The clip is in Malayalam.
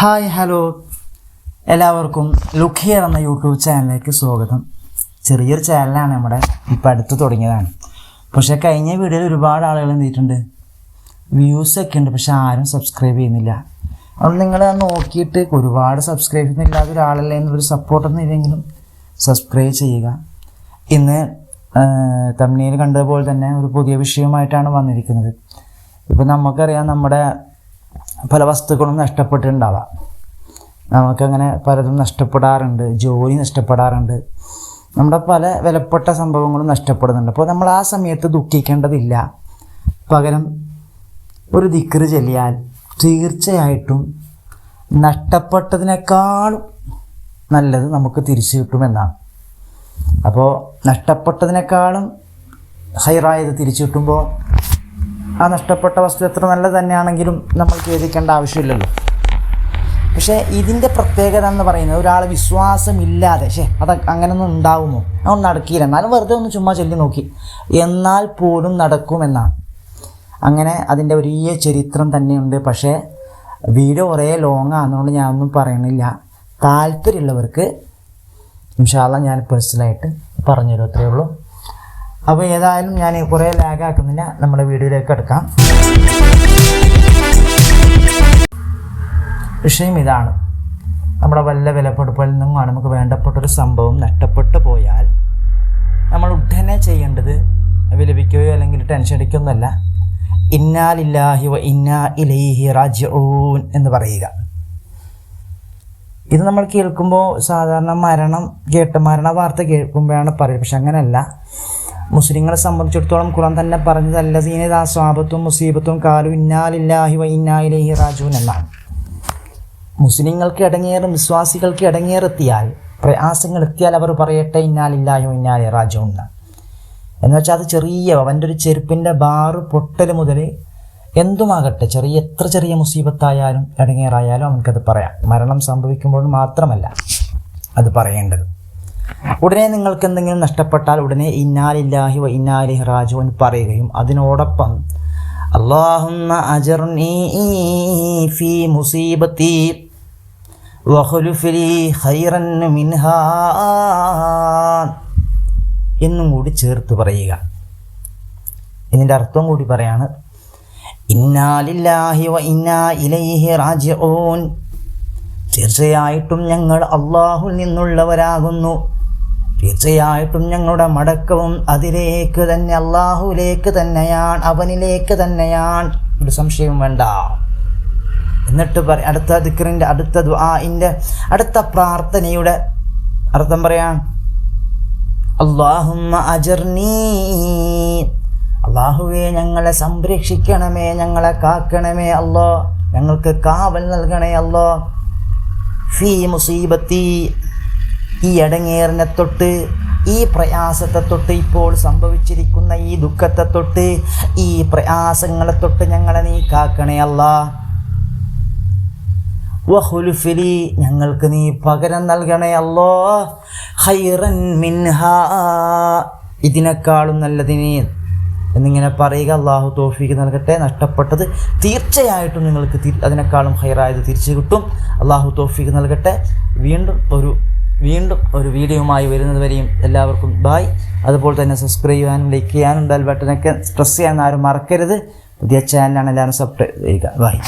Hi hello. എല്ലാവർക്കും ലുക്ക് ഹിയർ എന്ന യൂട്യൂബ് ചാനലിലേക്ക് സ്വാഗതം. ചെറിയൊരു ചാനലാണ് നമ്മുടെ ഇപ്പം അടുത്ത് തുടങ്ങിയതാണ്. പക്ഷേ കഴിഞ്ഞ വീഡിയോയിൽ ഒരുപാട് ആളുകൾ എന്തിട്ടുണ്ട് വ്യൂസ് ഒക്കെ ഉണ്ട് പക്ഷെ ആരും സബ്സ്ക്രൈബ് ചെയ്യുന്നില്ല. അതുകൊണ്ട് നിങ്ങൾ നോക്കിയിട്ട് ഒരുപാട് സബ്സ്ക്രൈബ് ചെയ്യുന്നില്ലാത്ത ഒരാളല്ലേ എന്നൊരു സപ്പോർട്ടൊന്നും ഇല്ലെങ്കിലും സബ്സ്ക്രൈബ് ചെയ്യുക. ഇന്ന് തമിഴിൽ കണ്ടതുപോലെ തന്നെ ഒരു പുതിയ വിഷയമായിട്ടാണ് വന്നിരിക്കുന്നത്. ഇപ്പം നമുക്കറിയാം നമ്മുടെ പല വസ്തുക്കളും നഷ്ടപ്പെട്ടിട്ടുണ്ടാവാം. നമുക്കങ്ങനെ പലതും നഷ്ടപ്പെടാറുണ്ട് ജോലി നഷ്ടപ്പെടാറുണ്ട്. നമ്മുടെ പല വിലപ്പെട്ട സംഭവങ്ങളും നഷ്ടപ്പെടുന്നുണ്ട്. അപ്പോൾ നമ്മൾ ആ സമയത്ത് ദുഃഖിക്കേണ്ടതില്ല. പകരം ഒരു ദിക്കറ് ചെല്ലിയാൽ തീർച്ചയായിട്ടും നഷ്ടപ്പെട്ടതിനേക്കാളും നല്ലത് നമുക്ക് തിരിച്ചു കിട്ടുമെന്നാണ്. അപ്പോൾ നഷ്ടപ്പെട്ടതിനേക്കാളും ഹൈറായത് തിരിച്ചു കിട്ടുമ്പോൾ ആ നഷ്ടപ്പെട്ട വസ്തു എത്ര നല്ലത് തന്നെയാണെങ്കിലും നമ്മൾ ഖേദിക്കേണ്ട ആവശ്യമില്ലല്ലോ. പക്ഷേ ഇതിന്റെ പ്രത്യേകത എന്ന് പറയുന്നത് ഒരാൾ വിശ്വാസമില്ലാതെ ശേ അത് അങ്ങനെയൊന്നും ഉണ്ടാവുമോ? അതൊന്നും നടക്കില്ല. എന്നാലും വെറുതെ ഒന്ന് ചുമ്മാ ചൊല്ലി നോക്കി. എന്നാൽ പോലും നടക്കുമെന്നാണ്. അങ്ങനെ അതിന്റെ വലിയ ചരിത്രം തന്നെയുണ്ട്. പക്ഷേ വീഡിയോ കുറേ ലോങ് ആണെന്നുകൊണ്ട് ഞാനൊന്നും പറയണില്ല. താല്പര്യമുള്ളവർക്ക് ഇൻഷാല്ല ഞാൻ പേഴ്സണലായിട്ട് പറഞ്ഞുതരും. അത്രയേ ഉള്ളൂ. അപ്പോൾ ഏതായാലും ഞാൻ കുറേ ലാഗ് ആക്കുന്നില്ല. നമ്മുടെ വീഡിയോയിലേക്ക് എടുക്കാം വിഷയം ഇതാണ്. നമ്മുടെ വല്ല വിലപ്പെടുപ്പിൽ നിന്നുമാണ് നമുക്ക് വേണ്ടപ്പെട്ടൊരു സംഭവം നഷ്ടപ്പെട്ടു പോയാൽ നമ്മൾ ഉടനെ ചെയ്യേണ്ടത് വിലപിക്കുകയോ അല്ലെങ്കിൽ ടെൻഷൻ അടിക്കുകയൊന്നുമല്ല. ഇന്നാലില്ലാഹി വ ഇന്നാ ഇലൈഹി റാജിഊൻ എന്ന് പറയുക. ഇത് നമ്മൾ കേൾക്കുമ്പോൾ സാധാരണ മരണം കേട്ട് മരണ വാർത്ത കേൾക്കുമ്പോഴാണ് പറയുക. പക്ഷെ അങ്ങനെയല്ല. മുസ്ലിങ്ങളെ സംബന്ധിച്ചിടത്തോളം ഖുറാൻ തന്നെ പറഞ്ഞതല്ല സീനതാ സ്വാപത്തും മുസീബത്തും കാലു ഇന്നാലില്ലാഹി വ ഇന്നായിലേഹി റാജൂൻ എന്നാണ്. മുസ്ലിങ്ങൾക്ക് ഇടങ്ങേറും വിശ്വാസികൾക്ക് ഇടങ്ങേറെത്തിയാൽ പ്രയാസങ്ങൾ എത്തിയാൽ അവർ പറയട്ടെ ഇന്നാലില്ലാഹി വ ഇന്നാലി റാജൂൻ എന്നാണ്. എന്ന് വെച്ചാൽ അത് ചെറിയ അവന്റെ ഒരു ചെരുപ്പിന്റെ ബാറ് പൊട്ടൽ മുതൽ എന്തുമാകട്ടെ ചെറിയ എത്ര ചെറിയ മുസീബത്തായാലും ഇടങ്ങേറായാലും അവനക്കത് പറയാം. മരണം സംഭവിക്കുമ്പോൾ മാത്രമല്ല അത് പറയേണ്ടത്. ഉടനെ നിങ്ങൾക്ക് എന്തെങ്കിലും നഷ്ടപ്പെട്ടാൽ ഉടനെ ഇന്നാലില്ലാഹി വ ഇന്നാലി റാജുവൻ പറയുകയും അതിനോടൊപ്പം അള്ളാഹുമ്മ അജർനീ ഫീ എന്നും കൂടി ചേർത്ത് പറയുക. ഇതിന്റെ അർത്ഥം കൂടി പറയാണ് ഇന്നാലില്ലാഹി വ ഇന്നാ ഇലൈഹി റാജിഊൻ തീർച്ചയായിട്ടും ഞങ്ങൾ അള്ളാഹുൽ നിന്നുള്ളവരാകുന്നു. തീർച്ചയായിട്ടും ഞങ്ങളുടെ മടക്കവും അതിലേക്ക് തന്നെ അള്ളാഹുലേക്ക് തന്നെയാണ് അവനിലേക്ക് തന്നെയാണ്. ഒരു സംശയവും വേണ്ട. എന്നിട്ട് പറ അടുത്ത ദിക്കറിന്റെ അടുത്ത ദുആഇന്റെ അടുത്ത പ്രാർത്ഥനയുടെ അർത്ഥം പറയാം. അള്ളാഹുമ്മ അജർനീ. അള്ളാഹുവേ ഞങ്ങളെ സംരക്ഷിക്കണമേ ഞങ്ങളെ കാക്കണമേ അല്ലോ ഞങ്ങൾക്ക് കാവൽ നൽകണേ അല്ലോ ഫീ മുസീബത്തി. ഈ ഇടങ്ങേറിനെ തൊട്ട് ഈ പ്രയാസത്തെ തൊട്ട് ഇപ്പോൾ സംഭവിച്ചിരിക്കുന്ന ഈ ദുഃഖത്തെ തൊട്ട് ഈ പ്രയാസങ്ങളെ തൊട്ട് ഞങ്ങളെ നീ കാക്കണേ അല്ല. വഹുലുഫിലി ഞങ്ങൾക്ക് നീ പകരം നൽകണേ അല്ലോ. ഹൈറൻ മിൻഹ. ഇതിനേക്കാളും നല്ലതിനെ എന്നിങ്ങനെ പറയുക അള്ളാഹു തോഫിക്ക് നൽകട്ടെ. നഷ്ടപ്പെട്ടത് തീർച്ചയായിട്ടും നിങ്ങൾക്ക് അതിനേക്കാളും ഹൈറായത് തിരിച്ചു കിട്ടും. അള്ളാഹു തോഫിക്ക് നൽകട്ടെ. വീണ്ടും ഒരു വീണ്ടും ഒരു വീഡിയോയുമായി വരുന്നത് വരെയും എല്ലാവർക്കും ബായ് അതുപോലെ തന്നെ സബ്സ്ക്രൈബ് ചെയ്യാനും ലൈക്ക് ചെയ്യാനും ബെൽ ബട്ടനൊക്കെ പ്രസ് ചെയ്യാൻ ആരും മറക്കരുത്. പുതിയ ചാനലാണ് എല്ലാവരും സബ്സ്ക്രൈബ് ചെയ്യുക. ബായ്